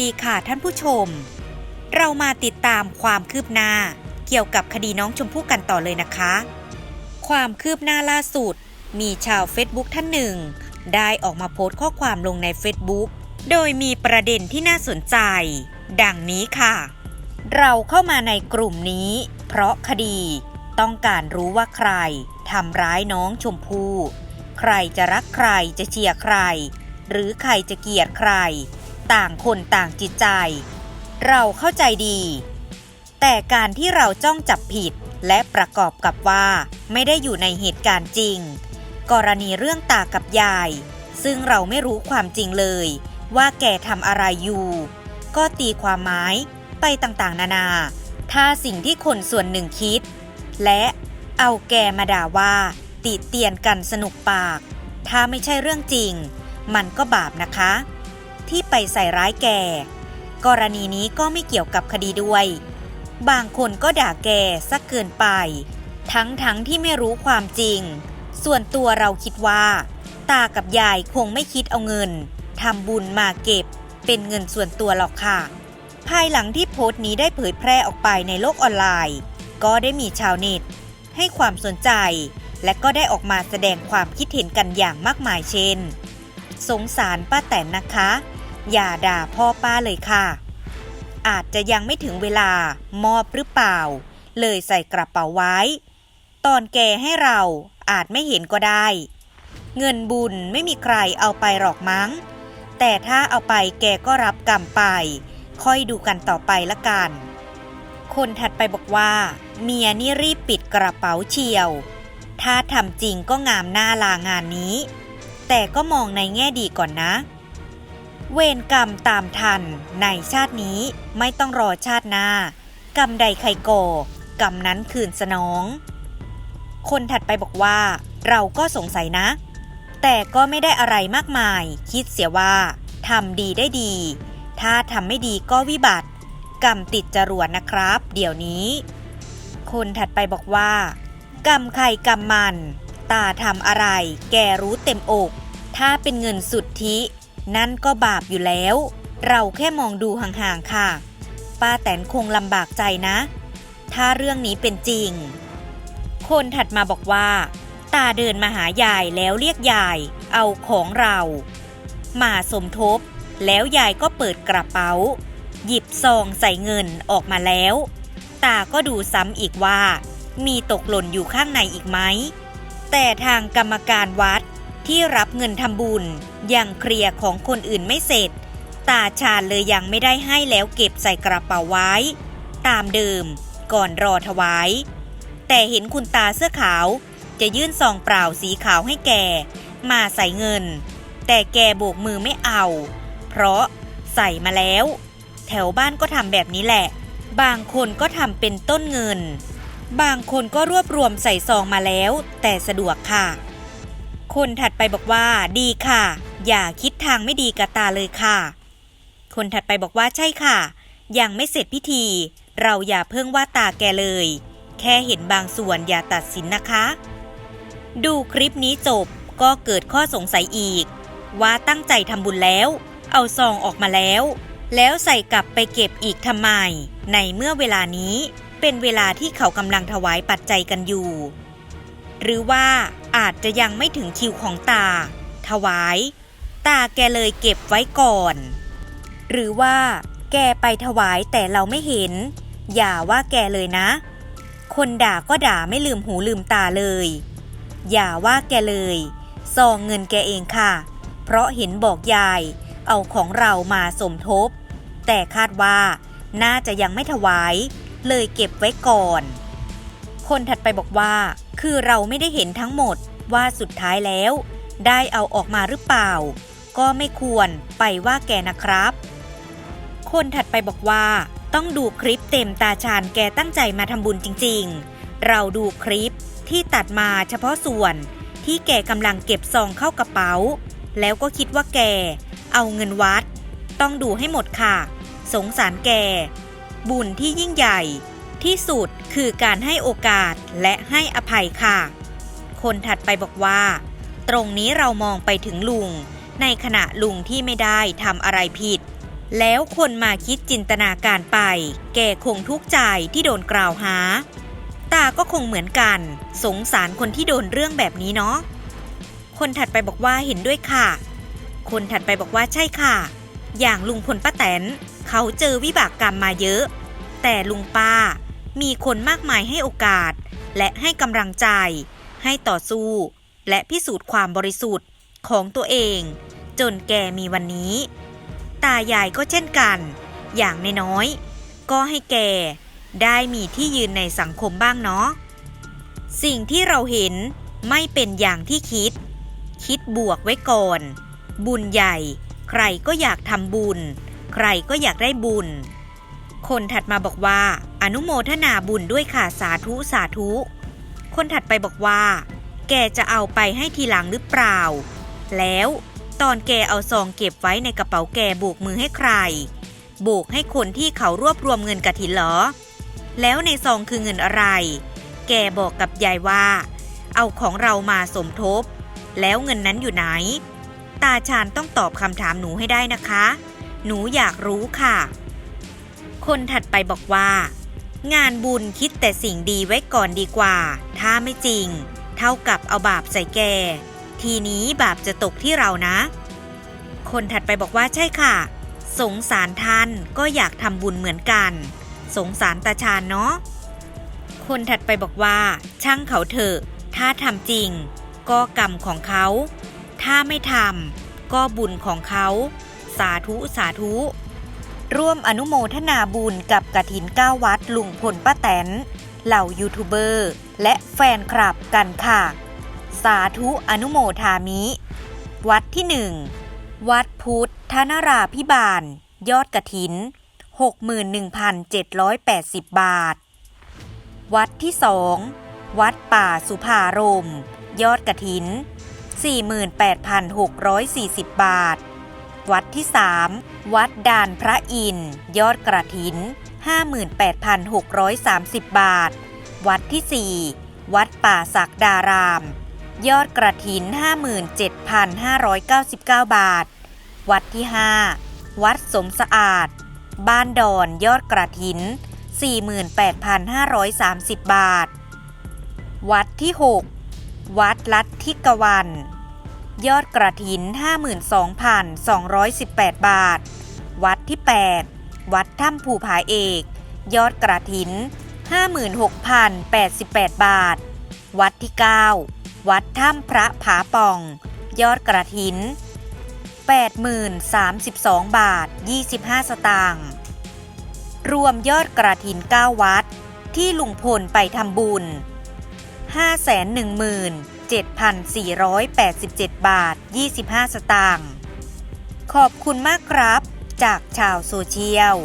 ดีค่ะท่านผู้ชม เรามาติดตามความคืบหน้าเกี่ยวกับคดีน้องชมพู่กันต่อเลยนะคะ ความคืบหน้าล่าสุด มีชาวเฟซบุ๊กท่านหนึ่ง ได้ออกมาโพสต์ข้อความลงในเฟซบุ๊กโดยมีประเด็นที่น่าสนใจ ดังนี้ค่ะ เราเข้ามาในกลุ่มนี้ เพราะคดี ต้องการรู้ว่าใครทำร้ายน้องชมพู่ใครจะรักใครจะเชียร์ใคร หรือใครจะเกลียดใคร ต่างคนต่างจิตใจ เราเข้าใจดี แต่การที่เราจ้องจับผิดและประกอบกับว่า ไม่ได้อยู่ในเหตุการณ์จริง กรณีเรื่องตากับยาย ซึ่งเราไม่รู้ความจริงเลย ว่าแกทำอะไรอยู่ ก็ตีความหมายไปต่างๆ นานา ถ้าสิ่งที่คนส่วนหนึ่งคิด และเอาแกมาด่าว่า ติเตียนกันสนุกปาก ถ้าไม่ใช่เรื่องจริง มันก็บาปนะคะ ที่ไปใส่ร้ายแก กรณีนี้ก็ไม่เกี่ยวกับคดีด้วย บางคนก็ด่าแกสักเกินไป ทั้งทั้งที่ไม่รู้ความจริง ส่วนตัวเราคิดว่า ตากับยายคงไม่คิดเอาเงินทำบุญมาเก็บ เป็นเงินส่วนตัวหรอกค่ะ ภายหลังที่โพสต์นี้ได้เผยแพร่ออกไปในโลกออนไลน์ ก็ได้มีชาวเน็ตให้ความสนใจ และก็ได้ออกมาแสดงความคิดเห็นกันอย่างมากมายเช่น สงสารป้าแตนนะคะ อย่าด่าพ่อป้าเลยค่ะ อาจจะยังไม่ถึงเวลามอบหรือเปล่า เลยใส่กระเป๋าไว้ ตอนแกให้เราอาจไม่เห็นก็ได้ เงินบุญไม่มีใครเอาไปหรอกมั้ง แต่ถ้าเอาไปแกก็รับกรรมไป ค่อยดูกันต่อไปละกัน คนถัดไปบอกว่า เมียนี่รีบปิดกระเป๋าเชียว ถ้าทำจริงก็งามหน้าลางานนี้ แต่ก็มองในแง่ดีก่อนนะ เวรกรรมตามทัน ในชาตินี้ไม่ต้องรอชาติหน้า กรรมใดใครก่อกรรมนั้นคืนสนอง คนถัดไปบอกว่า เราก็สงสัยนะ แต่ก็ไม่ได้อะไรมากมาย คิดเสียว่าทำดีได้ดี ถ้าทำไม่ดีก็วิบัติ กรรมติดจรวดนะครับ เดี๋ยวนี้ คนถัดไปบอกว่า กรรมใครกรรมมัน ตาทำอะไร แกรู้เต็มอก ถ้าเป็นเงินสุทธิ นั่นก็บาปอยู่แล้ว เราแค่มองดูห่างๆค่ะ ป้าแตนคงลำบากใจนะ ถ้าเรื่องนี้เป็นจริง คนถัดมาบอกว่า ตาเดินมาหายายแล้วเรียกยาย เอาของเรา มาสมทบ แล้วยายก็เปิดกระเป๋า หยิบซองใส่เงินออกมาแล้ว ตาก็ดูซ้ำอีกว่า มีตกหล่นอยู่ข้างในอีกไหมแต่ทางกรรมการวัด ที่รับเงินทำบุญยังเคลียร์ของคนอื่นไม่เสร็จ ตาชาญเลยยังไม่ได้ให้แล้วเก็บใส่กระเป๋าไว้ ตามเดิมก่อนรอถวาย แต่เห็นคุณตาเสื้อขาว จะยื่นซองเปล่าสีขาวให้แก มาใส่เงิน แต่แกโบกมือไม่เอา เพราะใส่มาแล้ว แถวบ้านก็ทำแบบนี้แหละ บางคนก็ทำเป็นต้นเงิน บางคนก็รวบรวมใส่ซองมาแล้ว แต่สะดวกค่ะ คนถัดไปบอกว่า ดีค่ะ อย่าคิดทางไม่ดีกับตาเลยค่ะ คนถัดไปบอกว่าใช่ค่ะ ยังไม่เสร็จพิธี เราอย่าเพิ่งว่าตาแกเลย แค่เห็นบางส่วนอย่าตัดสินนะคะ ดูคลิปนี้จบก็เกิดข้อสงสัยอีก ว่าตั้งใจทำบุญแล้ว เอาซองออกมาแล้ว แล้วใส่กลับไปเก็บอีกทำไม ในเมื่อเวลานี้เป็นเวลาที่เขากำลังถวายปัจจัยกันอยู่ หรือว่า อาจจะยังไม่ถึงคิวของตา ถวาย ตาแกเลยเก็บไว้ก่อน หรือว่า แกไปถวายแต่เราไม่เห็น อย่าว่าแกเลยนะ คนด่าก็ด่าไม่ลืมหูลืมตาเลย อย่าว่าแกเลยซองเงินแกเองค่ะ เพราะเห็นบอกยาย เอาของเรามาสมทบ แต่คาดว่า น่าจะยังไม่ถวาย เลยเก็บไว้ก่อน คนถัดไปบอกว่า คือเราไม่ได้เห็นทั้งหมดว่าสุดท้ายแล้ว ได้เอาออกมาหรือเปล่า ก็ไม่ควรไปว่าแกนะครับ คนถัดไปบอกว่า ต้องดูคลิปเต็มตาชาญแกตั้งใจมาทำบุญจริง ๆ เราดูคลิปที่ตัดมาเฉพาะส่วน ที่แกกำลังเก็บซองเข้ากระเป๋า แล้วก็คิดว่าแก เอาเงินวัด ต้องดูให้หมดค่ะ สงสารแก บุญที่ยิ่งใหญ่ ที่สุดคือการให้โอกาสและให้อภัยค่ะ คนถัดไปบอกว่า ตรงนี้เรามองไปถึงลุง ในขณะลุงที่ไม่ได้ทำอะไรผิด แล้วคนมาคิดจินตนาการไป แกคงทุกข์ใจที่โดนกล่าวหา ตาก็คงเหมือนกัน สงสารคนที่โดนเรื่องแบบนี้เนาะคนถัดไปบอกว่าเห็นด้วยค่ะ คนถัดไปบอกว่าใช่ค่ะ อย่างลุงพลป้าแตน เขาเจอวิบากกรรมมาเยอะ แต่ลุงป้า มีคนมากมายให้โอกาส และให้กำลังใจ ให้ต่อสู้ และพิสูจน์ความบริสุทธิ์ของตัวเอง จนแกมีวันนี้ ตายายก็เช่นกัน อย่างน้อยๆก็ให้แกได้มีที่ยืนในสังคมบ้างเนาะสิ่งที่เราเห็นไม่เป็นอย่างที่คิด คิดบวกไว้ก่อน บุญใหญ่ ใครก็อยากทำบุญ ใครก็อยากได้บุญ คนถัดมาบอกว่า อนุโมทนาบุญด้วยค่ะสาธุสาธุ คนถัดไปบอกว่า แกจะเอาไปให้ทีหลังหรือเปล่า แล้วตอนแกเอาซองเก็บไว้ในกระเป๋าแกโบกมือให้ใคร โบกให้คนที่เขารวบรวมเงินกระถินหรอ แล้วในซองคือเงินอะไร แกบอกกับยายว่า เอาของเรามาสมทบ แล้วเงินนั้นอยู่ไหน ตาชาญต้องตอบคำถามหนูให้ได้นะคะ หนูอยากรู้ค่ะ คนถัดไปบอกว่า งานบุญคิดแต่สิ่งดีไว้ก่อนดีกว่า ถ้าไม่จริง เท่ากับเอาบาปใส่แก ทีนี้บาปจะตกที่เรานะ คนถัดไปบอกว่าใช่ค่ะ สงสารท่านก็อยากทำบุญเหมือนกัน สงสารตาชาญเนาะคนถัดไปบอกว่า ช่างเขาเถอะ ถ้าทำจริง ก็กรรมของเขา ถ้าไม่ทำก็บุญของเขา สาธุสาธุ ร่วมอนุโมทนาบุญกับกระถินเก้าวัดลุงพลป้าแตน เหล่ายูทูบเบอร์ และแฟนคลับกันค่ะ สาธุอนุโมทามิ วัดที่หนึ่งวัดพุทธนราพิบาล ยอดกระถิน 61,780 บาท วัดที่สองวัดป่าสุภารม ยอดกระถิน 48,640 บาท วัดที่3 วัดด่านพระอินยอดกระถิน 58,630 บาท วัดที่ 4 วัดป่าศักดาราม ยอดกระถิน 57,599 บาท วัดที่ 5 วัดสมสะอาด บ้านดอนยอดกระถิน 48,530 บาท วัดที่ 6 วัดลัดทิกวัน ยอดกระถิน 52,218 บาท วัดที่ 8 วัดถ้ำภูผาเอก ยอดกระถิน 56,088 บาท วัดที่ 9 วัดถ้ำพระผาป่อง ยอดกระถิน 80,032 บาท 25 สตางค์รวมยอดกระถิน 9 วัด ที่ลุงพลไปทำบุญ 7,487 บาท 25 สตางค์ ขอบคุณมากครับ จากชาวโซเชียล